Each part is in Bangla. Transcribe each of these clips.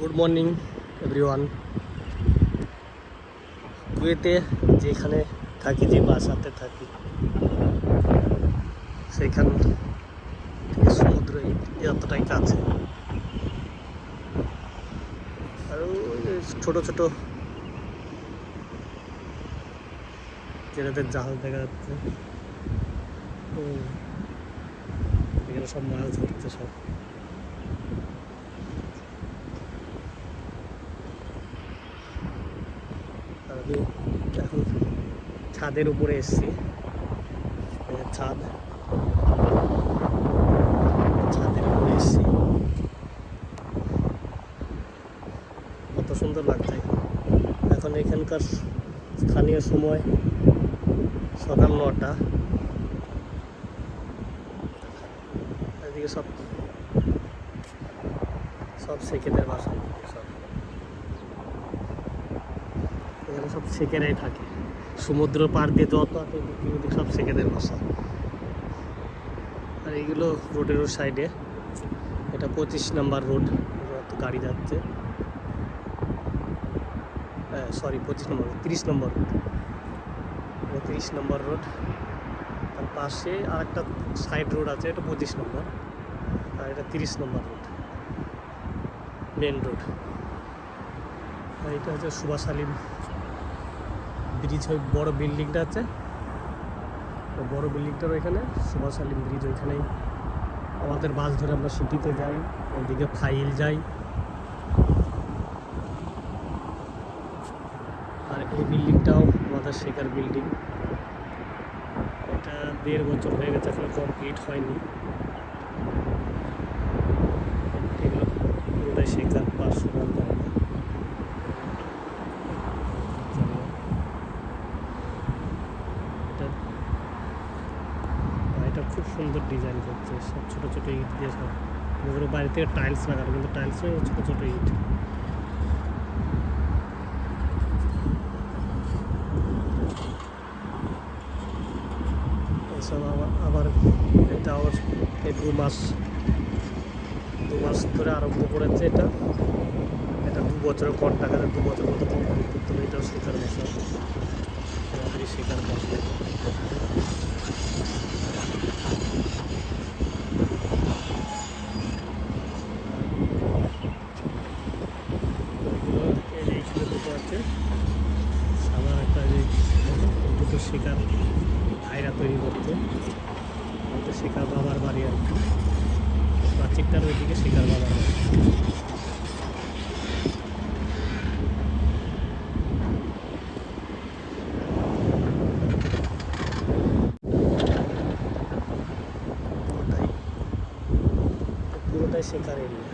গুড মর্নিং এভরিওয়ান কুয়েতে যেখানে থাকি, যে বাসাতে থাকি সেইখান থেকে সমুদ্র এতটাই কাছে। আর ছোট ছোট জেলেদের জাহাজ দেখা যাচ্ছে এখানে সব মাছ ধরছে সব। আমি এখন ছাদের উপরে এসেছি। ছাদ। ছাদের উপরে এসেছি। কত সুন্দর লাগছে। এখন এখানকার স্থানীয় সময় সকাল নটা। এদিকে সব সব সেকেদের বাসা। সব এখানে সব সেকেরাই থাকে। সমুদ্র পার দিয়ে যত আছে সব সেকেদের বাসা। আর এইগুলো রোডের সাইডে এটা পঁচিশ নাম্বার রোড। গাড়ি যাচ্ছে। হ্যাঁ সরি পঁচিশ নম্বর তিরিশ নম্বর রোড। তিরিশ নম্বর রোড। তার পাশে আর একটা সাইড রোড আছে, এটা পঁচিশ নম্বর। আর এটা তিরিশ নম্বর রোড। মেন রোড আর এটা হচ্ছে সুভাষ ব্রিজ ওই বড় বিল্ডিংটা আছে। ওই বড় বিল্ডিংটার ওইখানে সুভাষ আলিম ব্রিজ ওইখানেই। আমাদের বাস ধরে আমরা সিটিতে যাই, ওইদিকে ফাইল যাই। আর এই বিল্ডিংটাও আমাদের শেখার বিল্ডিং। এটা দেড় বছর হয়ে গেছে, এখনও কমপ্লিট হয়নি। এগুলো শেখার পার্সোনাল জায়গা এটা আর এটা খুব সুন্দর ডিজাইন করছে, সব ছোটো ছোটো ইট দিয়ে সব। বাড়ি থেকে টাইলস লাগানো, কিন্তু টাইলস ছোটো ছোটো ইট। এসব আবার আবার এটা আবার এই দু মাস দু মাস ধরে আরম্ভ করেছে এটা। এটা দু বছরের পর টাকা দু বছর মতো কমপ্লিট করতে হবে, এটাও শেখার তাড়াতাড়ি শেখার বসা এগুলো এই যে এইখানে দুটো আছে সাদা একটা যে দুটো শেখার ভাইরা তৈরি করতে ওটা শেখার বাবার বাড়ি আর কি প্রাচীরটার ওইদিকে শেখার বাবার বাড়ি পুরোটাই শেখার এরিয়া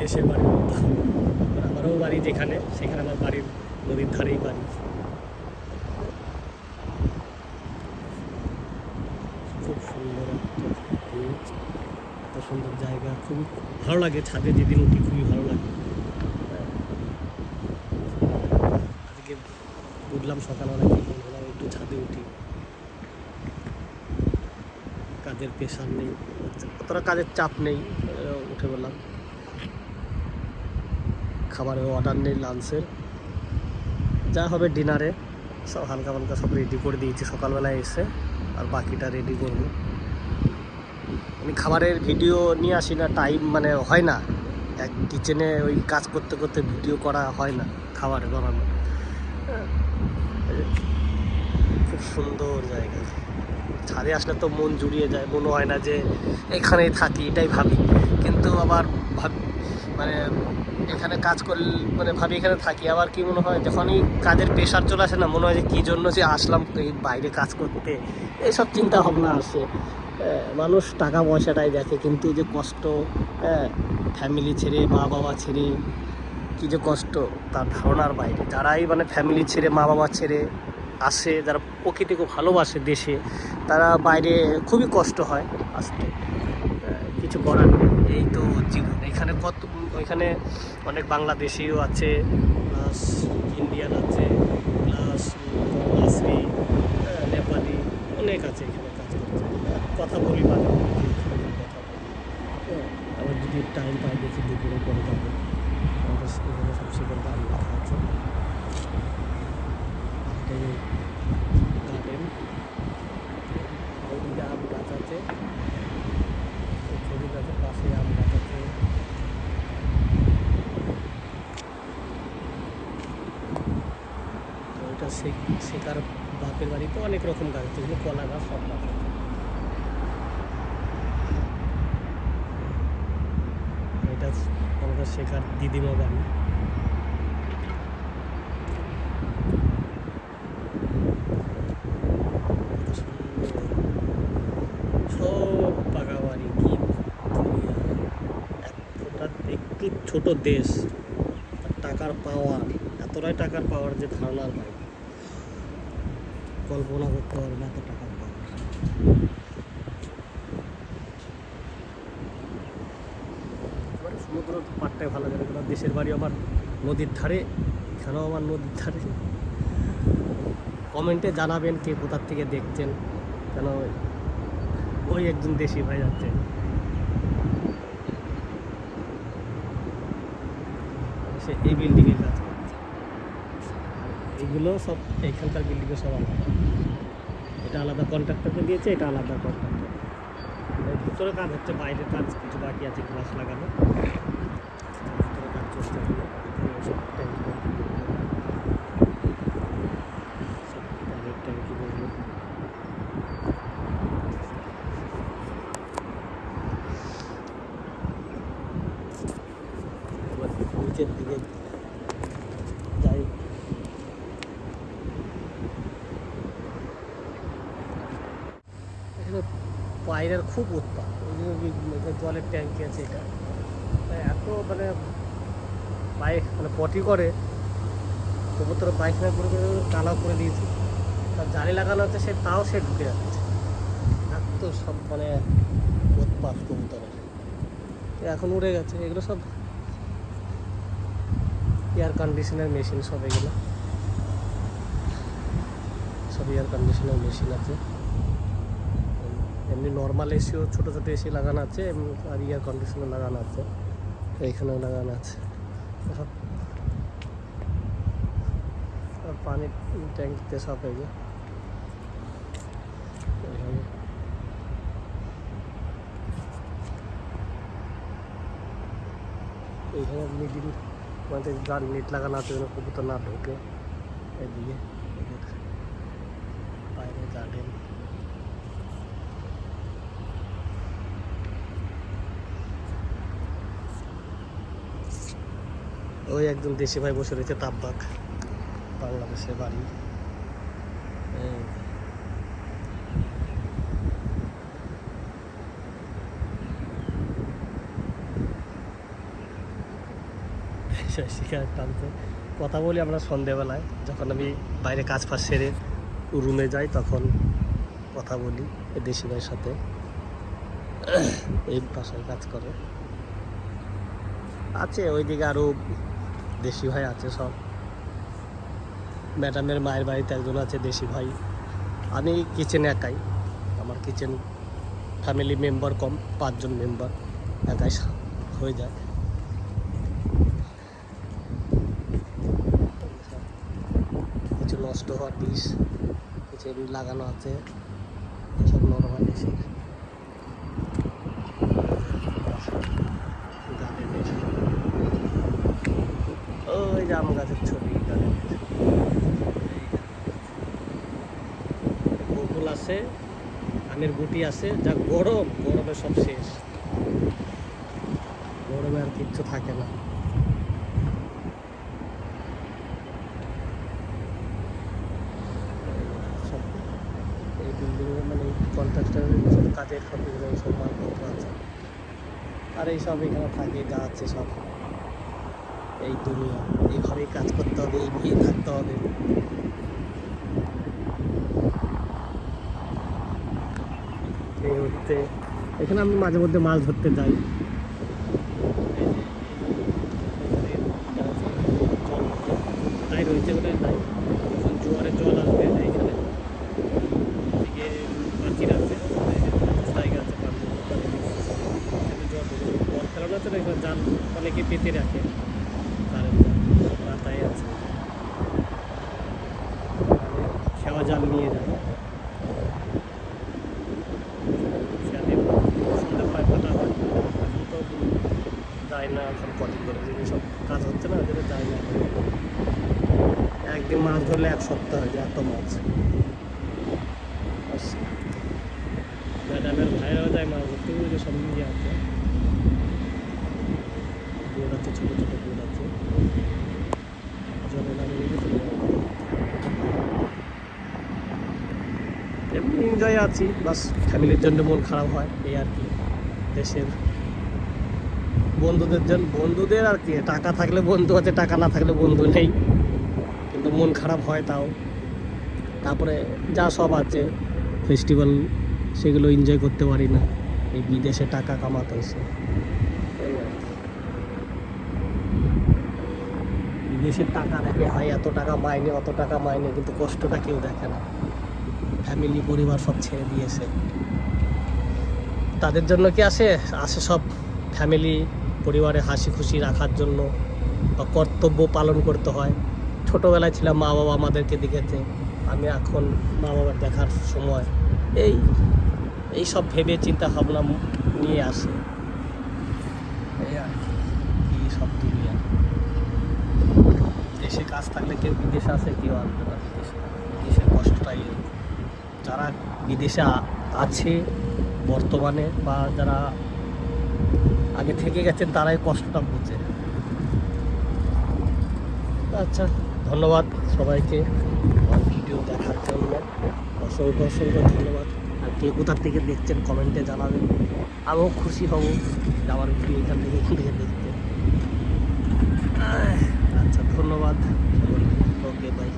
দেশের বাড়ি আমারও বাড়ি যেখানে সেখানে আমার বাড়ির নদীর ধারেই বাড়ি। খুব সুন্দর একটা এত সুন্দর জায়গা খুবই ভালো লাগে ছাদে যেদিন উঠি খুবই ভালো লাগে। আজকে উঠলাম সকালবেলা কি বললাম একটু ছাদে উঠি। কাজের প্রেশার নেই। অতটা কাজের চাপ নেই উঠে বললাম খাবারের অর্ডার নেই লাঞ্চের যা হবে ডিনারে সব হালকা হালকা সব রেডি করে দিয়েছি, সকালবেলায় এসে। আর বাকিটা রেডি করব। আমি খাবারের ভিডিও নিয়ে আসি না টাইম মানে হয় না। এক কিচেনে ওই কাজ করতে করতে ভিডিও করা হয় না, খাবার বানানো। খুব সুন্দর জায়গা। ছাদে আসলে তো মন জুড়িয়ে যায় মনে হয় না যে এখানেই থাকি এটাই ভাবি। কিন্তু আবার ভাবি মানে এখানে কাজ করলে মানে ভাবি এখানে থাকি আবার কি মনে হয় যখনই কাজের প্রেশার চলে আসে না মনে হয় যে কী জন্য যে আসলাম এই বাইরে কাজ করতে এইসব চিন্তা ভাবনা আসে। আহ, মানুষ টাকা পয়সাটাই দেখে কিন্তু যে কষ্ট হ্যাঁ ফ্যামিলি ছেড়ে মা বাবা ছেড়ে কী যে কষ্ট তার ধারণার বাইরে। যারাই মানে ফ্যামিলি ছেড়ে মা বাবা ছেড়ে আসে যারা প্রকৃতিকে ভালোবাসে দেশে, তারা বাইরে খুবই কষ্ট হয় আসতে। কিছু করার এই তো জীবন। এখানে কত ওইখানে অনেক বাংলাদেশিও আছে প্লাস ইন্ডিয়ান আছে প্লাস আসরি নেপালি অনেক আছে এখানে কাজ করছে কথা বলি মাঝে যদি টাইম পাই দেখি দুপুরে করে যাব। আমাদের এখানে সব সেখানে গাড়ি রাখা আছে এটাই গার্ডেন ওইদিকে গাছ আছে গাছের পাশে ওইটা শেখার বাপের বাড়িতে অনেক রকম গাছ আছে এগুলো কলা গাছ সব গাছ আছে এটা আমাদের শেখার দিদিমা বাড়ি কত সুন্দর। সব পাকা বাড়ি কি দুনিয়া। এক ফোঁটা একটু ছোট দেশ টাকার পাওয়ার এতটাই টাকার পাওয়ার যে ধারণার বাইরে কল্পনা করতে পারবে না এত টাকার পাওয়ার সমুদ্র পাড়টাই ভালো লাগে কারণ দেশের বাড়ি আমার নদীর ধারে, এখানেও আমার নদীর ধারে। কমেন্টে জানাবেন কে কোথার থেকে দেখছেন কেন ওই একজন দেশি ভাই যাচ্ছে। সে এই বিল্ডিংয়ের কাজ করছে। এইগুলো সব এইখানকার বিল্ডিংয়ে সব আলাদা। এটা আলাদা কন্ট্রাক্টরকে দিয়েছে, এটা আলাদা কন্ট্রাক্টর ভিতরে কাজ হচ্ছে বাইরের কাজ কিছু বাকি আছে গ্লাস লাগানো। ভিতরে কাজ চলছে এখনও। ভিতরে ওসব ট্যাঙ্কি ট্যাঙ্কি বসল। সব তেলের ট্যাঙ্কি বসল। এবার নিচের দিকে যাই এখানে পায়রার খুব যে জলের ট্যাঙ্কি আছে এটা। এত মানে বাইক মানে পটি করে কবুতর পায়খানা করে করে কালাও করে দিয়েছে তার জালি লাগানো হচ্ছে, সে তাও সে ঢুকে যাচ্ছে। এত সব মানে উৎপাত কবুতরের। এখন উড়ে গেছে, এগুলো সব এয়ার কন্ডিশনের মেশিন সব এগুলো। সব এয়ার কন্ডিশনের মেশিন আছে। এমনি নর্মাল এসিও ছোটো ছোটো এসি লাগানো আছে, এমনি আর ইয়ার কন্ডিশনার লাগানো আছে এইখানেও লাগানো আছে। সব পানির ট্যাঙ্কিতে সব এই যে। এইখানে মিডিল মানে যার নেট লাগানো আছে কবুতর না ঢোকে, এদিকে। বাইরে গার্ডেন ওই একজন দেশি ভাই বসে রয়েছে তাব্বাক বাংলাদেশের বাড়ি। সিগারেট কথা বলি আমরা সন্ধেবেলায়, যখন আমি বাইরে কাজ ফাজ সেরে রুমে যাই, তখন কথা বলি দেশি ভাইয়ের সাথে। এই বাসায় কাজ করে। আছে, ওইদিকে আরও দেশি ভাই আছে সব। ম্যাডামের মায়ের বাড়িতে একজন আছে দেশি ভাই। আমি কিচেন একাই। আমার কিচেন ফ্যামিলি মেম্বার কম, পাঁচজন মেম্বার একাই হয়ে যায়। কিছু নষ্ট হওয়ার ডিশ কিছু লাগানো আছে। সব নর্মাল এসে ওই যে আম গাছের ছবি গার্ডেনের। বকুল আছে, আমের গুটি আছে, যা গরম, গরমে সব শেষ। গরমে আর কিচ্ছু থাকে না। এই বিল্ডিং মানে কন্ট্রাক্টারের সব কাজের সব সব মালপত্র আছে। আর এই সব এখানে থাকে যা সব। এই দুনিয়া। এইভাবেই কাজ করতে হবে, এইভাবেই থাকতে হবে। হচ্ছে এখানে আমি মাঝে মধ্যে মাছ ধরতে যাই। তাই রয়েছে জোয়ারের জল আসবে এদিকে আছে আছে জল আছে আছে এখানে জাল অনেকে পেতে রাখে কারেন্ট জাল মাথায় আছে খেওয়া জাল নিয়ে যায় খেয়ালে সন্ধ্যে হয় ফাটা হয় এখন তো যায় না, এখন কদিন ধরে যেদিন সব কাজ হচ্ছে না ওদের যায় না? একদিন মাছ ধরলে এক সপ্তাহ হয়ে যায় এত মাছ। ম্যাডামের ভাইরাও যায় মাছ ধরতে, ওই যে সব নিয়ে আছে। বোট আছে, ছোটো ছোটো বোট আছে। জলে যাবে। এমনি এনজয় আছি, বাস। ফ্যামিলির জন্য মন খারাপ হয়, এই আর কি। দেশের বন্ধুদের জন্য, বন্ধুদের আর কি, টাকা থাকলে বন্ধু আছে, টাকা না থাকলে বন্ধু নেই। কিন্তু মন খারাপ হয় তাও। তারপরে যা সব আছে ফেস্টিভ্যাল সেগুলো এনজয় করতে পারি না। এই বিদেশে টাকা কামাতে এই বিদেশের টাকা দেখে হয় এত টাকা মাইনে, অত টাকা মাইনে। কিন্তু কষ্টটা কেউ দেখে না। ফ্যামিলি পরিবার সব ছেড়ে দিয়েছে। তাদের জন্য কি আসে? আসে সব ফ্যামিলি পরিবারে হাসি খুশি রাখার জন্য বা কর্তব্য পালন করতে হয়। ছোটোবেলায় ছিলাম মা বাবা আমাদেরকে দেখেছে। আমি এখন মা বাবার দেখার সময় এই এই সব ভেবে চিন্তা ভাবনা নিয়ে আসে। এই আর কি সব দুনিয়া। দেশে কাজ থাকলে কেউ বিদেশে আসে কেউ আসবে না বিদেশে বিদেশের কষ্টটাই। যারা বিদেশে আছে বর্তমানে বা যারা আগে থেকে গেছেন, তারাই কষ্টটা বুঝে। আচ্ছা ধন্যবাদ সবাইকে আমার ভিডিও দেখার জন্য। অসংখ্য অসংখ্য ধন্যবাদ। আর কে কোথার থেকে দেখছেন কমেন্টে জানাবেন। আমিও খুশি হব আমার ভিডিও এখান থেকে থেকে দেখতে। আচ্ছা ধন্যবাদ। Okay bye